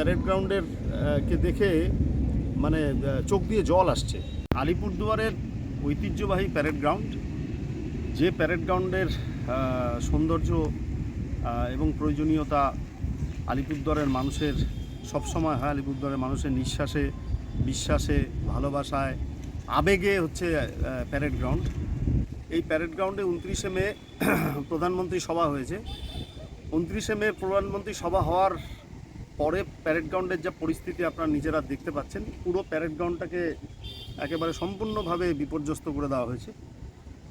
Parade গ্রাউন্ডের কে দেখে মানে চোখ দিয়ে জল আসছে। আলিপুরদুয়ারের ঐতিহ্যবাহী প্যারেড গ্রাউন্ড, যে প্যারেড গ্রাউন্ডের সৌন্দর্য এবং প্রয়োজনীয়তা আলিপুরদুয়ারের মানুষের, সবসময় হয় আলিপুরদুয়ারের মানুষের নিঃশ্বাসে, বিশ্বাসে, ভালোবাসায়, আবেগে হচ্ছে প্যারেড গ্রাউন্ড। এই প্যারেড গ্রাউন্ডে উনত্রিশে মে, প্রধানমন্ত্রী সভা হয়েছে। উনত্রিশে মে প্রধানমন্ত্রী সভা হওয়ার পরে প্যারেড গ্রাউন্ডের যা পরিস্থিতি আপনারা নিজেরা দেখতে পাচ্ছেন, পুরো প্যারেড গ্রাউন্ডটাকে একেবারে সম্পূর্ণভাবে বিপর্যস্ত করে দেওয়া হয়েছে।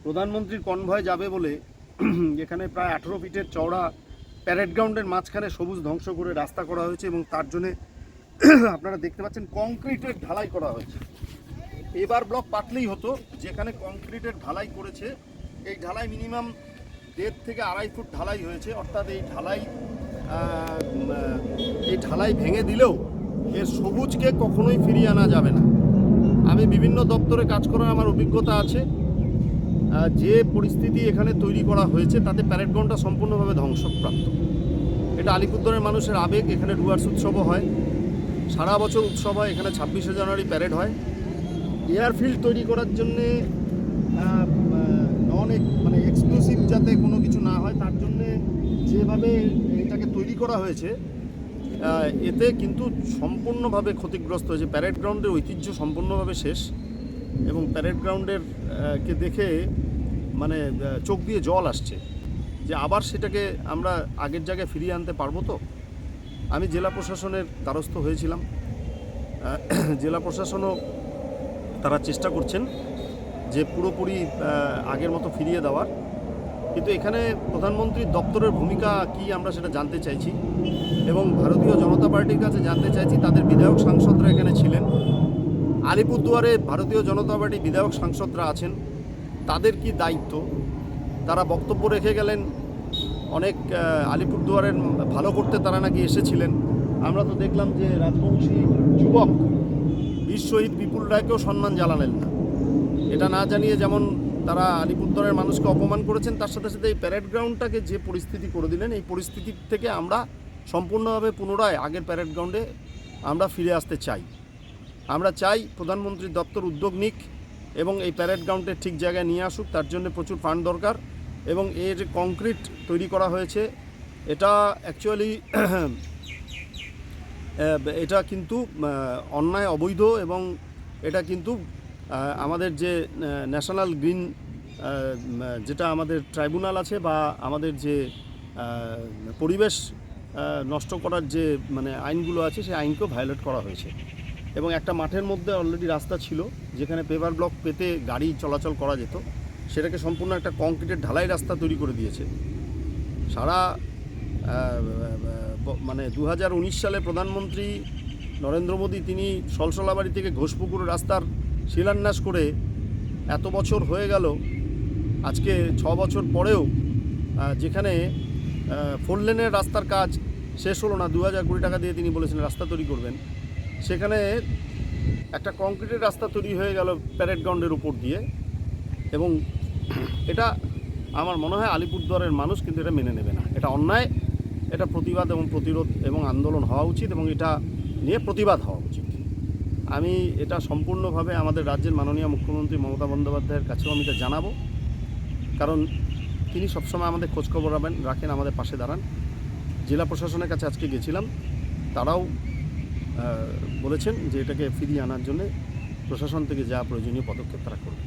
প্রধানমন্ত্রীর কনভয় যাবে বলে এখানে প্রায় আঠেরো ফিটের চওড়া প্যারেড গ্রাউন্ডের মাঝখানে সবুজ ধ্বংস করে রাস্তা করা হয়েছে এবং তার জন্যে আপনারা দেখতে পাচ্ছেন কংক্রিটের ঢালাই করা হয়েছে। এবার ব্লক পাতলেই হতো, যেখানে কংক্রিটের ঢালাই করেছে। এই ঢালাই মিনিমাম দেড় থেকে আড়াই ফুট ঢালাই হয়েছে, অর্থাৎ এই ঢালাই এই ঢালাই ভেঙে দিলেও এর সবুজকে কখনোই ফিরিয়ে আনা যাবে না। আমি বিভিন্ন দপ্তরে কাজ করার আমার অভিজ্ঞতা আছে। যে পরিস্থিতি এখানে তৈরি করা হয়েছে, তাতে প্যারেড গ্রাউন্ডটা সম্পূর্ণভাবে ধ্বংসপ্রাপ্ত। এটা আলিপুরদুয়ারের মানুষের আবেগ, এখানে ডুয়ার্স উৎসবও হয়। সারা বছর উৎসব হয়, এখানে ছাব্বিশে জানুয়ারি প্যারেড হয়। এয়ারফিল্ড তৈরি করার জন্যে নন মানে এক্সক্লুসিভ যাতে কোনো কিছু না হয়, তার জন্যে যেভাবে তৈরি করা হয়েছে এতে কিন্তু সম্পূর্ণভাবে ক্ষতিগ্রস্ত হয়েছে। প্যারেড গ্রাউন্ডের ঐতিহ্য সম্পূর্ণভাবে শেষ এবং প্যারেড গ্রাউন্ডের কে দেখে মানে চোখ দিয়ে জল আসছে যে আবার সেটাকে আমরা আগের জায়গায় ফিরিয়ে আনতে পারব তো? আমি জেলা প্রশাসনের দ্বারস্থ হয়েছিলাম। জেলা প্রশাসনও তারা চেষ্টা করছেন যে পুরোপুরি আগের মতো ফিরিয়ে দেওয়ার। কিন্তু এখানে প্রধানমন্ত্রীর দপ্তরের ভূমিকা কি আমরা সেটা জানতে চাইছি এবং ভারতীয় জনতা পার্টির কাছে জানতে চাইছি, তাদের বিধায়ক সাংসদরা এখানে ছিলেন। আলিপুরদুয়ারে ভারতীয় জনতা পার্টি বিধায়ক সাংসদরা আছেন। তাদের কি দায়িত্ব? তারা বক্তব্য রেখে গেলেন, অনেক আলিপুরদুয়ারের ভালো করতে তারা নাকি এসেছিলেন। আমরা তো দেখলাম যে রাজবংশী যুবক শহীদ বিপুল রায়কেও সম্মান জানালেন না। এটা না জানিয়ে যেমন তারা আলিপুরদুয়ারের মানুষকে অপমান করেছেন, তার সাথে সাথে এই প্যারেড গ্রাউন্ডটাকে যে পরিস্থিতি করে দিলেন, এই পরিস্থিতি থেকে আমরা সম্পূর্ণভাবে পুনরায় আগের প্যারেড গ্রাউন্ডে আমরা ফিরে আসতে চাই। আমরা চাই প্রধানমন্ত্রী দপ্তর উদ্যোগ নিক এবং এই প্যারেড গ্রাউন্ডে ঠিক জায়গায় নিয়ে আসুক, তার জন্য প্রচুর ফান্ড দরকার এবং এর যে কংক্রিট তৈরি করা হয়েছে, এটা অ্যাকচুয়ালি এটা কিন্তু অন্যায়, অবৈধ এবং এটা কিন্তু আমাদের যে ন্যাশনাল গ্রিন যেটা আমাদের ট্রাইব্যুনাল আছে বা আমাদের যে পরিবেশ নষ্ট করার যে মানে আইনগুলো আছে, সেই আইনকেও ভায়োলেট করা হয়েছে। এবং একটা মাঠের মধ্যে অলরেডি রাস্তা ছিল, যেখানে পেপার ব্লক পেতে গাড়ি চলাচল করা যেত। সেটাকে সম্পূর্ণ একটা কংক্রিটের ঢালাই রাস্তা তৈরি করে দিয়েছে। সারা মানে দু হাজার উনিশ সালে প্রধানমন্ত্রী নরেন্দ্র মোদী, তিনি সলসলাবাড়ি থেকে ঘোষপুকুর রাস্তার শিলান্যাস করে এত বছর হয়ে গেল, আজকে ছ বছর পরেও যেখানে ফোর লেনের রাস্তার কাজ শেষ হলো না, দু হাজার কোটি টাকা দিয়ে তিনি বলেছিলেন রাস্তা তৈরি করবেন। সেখানে একটা কংক্রিটের রাস্তা তৈরি হয়ে গেল প্যারেড গ্রাউন্ডের উপর দিয়ে এবং এটা আমার মনে হয় আলিপুরদুয়ারের মানুষ কিন্তু এটা মেনে নেবে না। এটা অন্যায়, এটা প্রতিবাদ এবং প্রতিরোধ এবং আন্দোলন হওয়া উচিত এবং এটা নিয়ে প্রতিবাদ হওয়া উচিত। আমি এটা সম্পূর্ণভাবে আমাদের রাজ্যের মাননীয় মুখ্যমন্ত্রী মমতা বন্দ্যোপাধ্যায়ের কাছেও আমি এটা জানাব। কারণ তিনি সবসময় আমাদের খোঁজখবর রাখেন রাখেন, আমাদের পাশে দাঁড়ান। জেলা প্রশাসনের কাছে আজকে গেছিলাম, তারাও বলেছেন যে এটাকে ফিরিয়ে আনার জন্যে প্রশাসন থেকে যা প্রয়োজনীয় পদক্ষেপ তারা করবে।